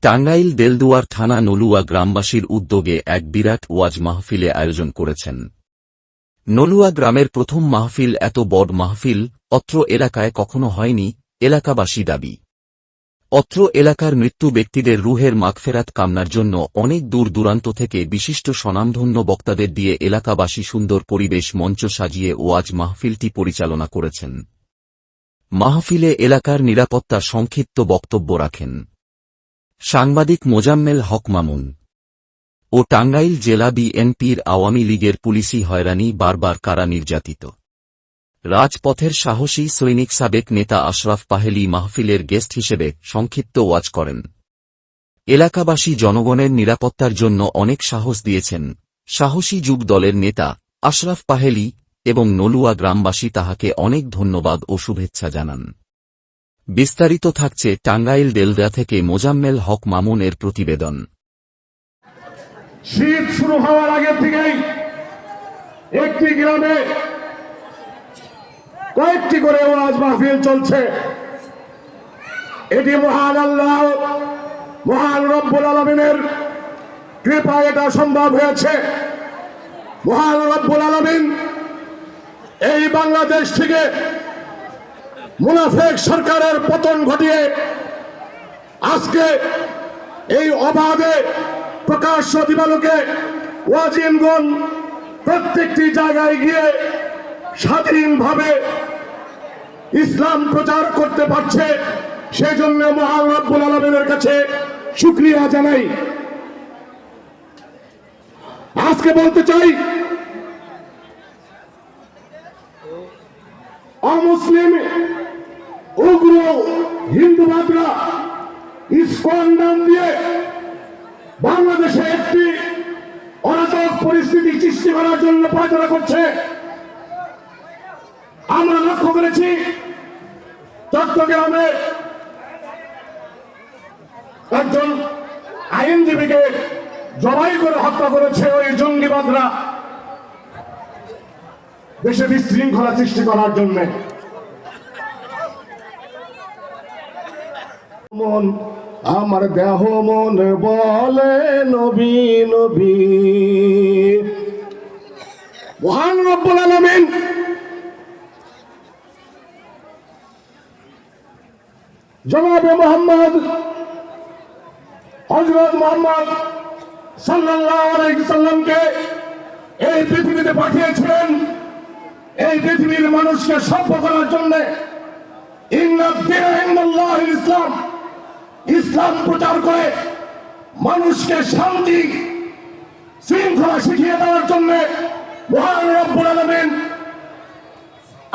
টাঙ্গাইল দেলদুয়ার থানা নলুয়া গ্রামবাসীর উদ্যোগে এক বিরাট ওয়াজ মাহফিলে আয়োজন করেছেন। নলুয়া গ্রামের প্রথম মাহফিল এত বড় মাহফিল, অত্র এলাকায় কখনো হয়নি, এলাকাবাসী দাবি। অত্র এলাকার মৃত্যু ব্যক্তিদের রুহের মাগফেরাত কামনার জন্য অনেক দূর দূরান্ত থেকে বিশিষ্ট স্বনামধন্য বক্তাদের দিয়ে এলাকাবাসী সুন্দর পরিবেশ মঞ্চ সাজিয়ে ওয়াজ মাহফিলটি পরিচালনা করেছেন। মাহফিলে এলাকার নিরাপত্তা সংক্ষিপ্ত বক্তব্য রাখেন। সাংবাদিক মোজাম্মেল হক মামুন। ও টাঙ্গাইল জেলা বিএনপির আওয়ামী লীগের পুলিশি হয়রানি বারবার কারা নির্যাতিত। রাজপথের সাহসী সৈনিক সাবেক নেতা আশরাফ পাহেলি মাহফিলের গেস্ট হিসেবে সংক্ষিপ্ত ওয়াজ করেন। এলাকাবাসী জনগণের নিরাপত্তার জন্য অনেক সাহস দিয়েছেন। সাহসী যুগ দলের নেতা আশরাফ পাহেলি এবং নলুয়া গ্রামবাসী তাহাকে অনেক ধন্যবাদ ও শুভেচ্ছা জানান। বিস্তারিত থাকছে টাঙ্গাইল দেলদা থেকে মোজাম্মেল হক মামুন এর প্রতিবেদন। শীত শুরু হওয়ার আগে থেকেই একটি গ্রামে কয়েকটি করে ওয়াজ মাহফিল চলছে। এটি মহান আল্লাহ, মহান রব্বুল আলমিনের কৃপায় এটা সম্ভব হয়েছে। মহান রব্বুল আলমিন এই বাংলাদেশ থেকে মুনাফেক সরকারের পতন ঘটিয়ে আজকে এই অবাধে প্রকাশ্য দিবালোকে ওয়াজিনগণ প্রত্যেকটি জায়গায় গিয়ে স্বাধীনভাবে ইসলাম প্রচার করতে পারছে মহান রব্বুল আলমিনের কাছে শুক্রিয়া জানাই। আজকে বলতে চাই, অমুসলিম উগ্র হিন্দুবাদরা ইস্কন নাম দিয়ে বাংলাদেশে একটি অরাজক পরিস্থিতি সৃষ্টি করার জন্য পায়তারা করছে। আমরা লক্ষ্য করেছি, চট্টগ্রামে একজন আইনজীবীকে জবাই করে হত্যা করেছে ওই জঙ্গিবাদরা। দেশে বিশৃঙ্খলা সৃষ্টি করার জন্য। মন, আমার দেহ মন বলে নবী নবী। মহান রব্বুল আলামিন। জনাবে মোহাম্মদ হজরত মোহাম্মদ সাল্লামকে এই পৃথিবীতে পাঠিয়েছিলেন। এই পৃথিবীর মানুষকে সভ্য করার জন্য ইসলাম। ইসলাম প্রচার করে মানুষকে শান্তি শৃঙ্খলা শিখিয়ে দেওয়ার জন্য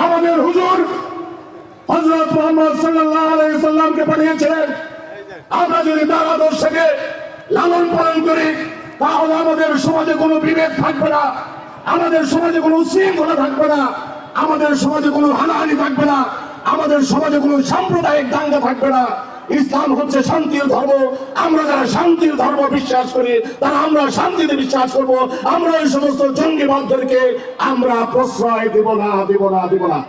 আমাদের হুজুর হযরত মুহাম্মদ পাঠিয়েছিলেন। আমরা যদি তার আদর্শকে লালন পালন করি, তাহলে আমাদের সমাজে কোনো বিভেদ থাকবে না, আমাদের সমাজে কোনো উশৃঙ্খলা থাকবে না, আমাদের সমাজে কোনো হানাহানি থাকবে না, আমাদের সমাজে কোনো সাম্প্রদায়িক দাঙ্গা থাকবে না। ইসলাম হচ্ছে শান্তির ধর্ম। আমরা যারা শান্তির ধর্ম বিশ্বাস করি, তারা আমরা শান্তিতে বিশ্বাস করব। আমরা ওই সমস্ত জঙ্গিবাদদেরকে আমরা প্রশ্রয় দেব না দেব না দেব না।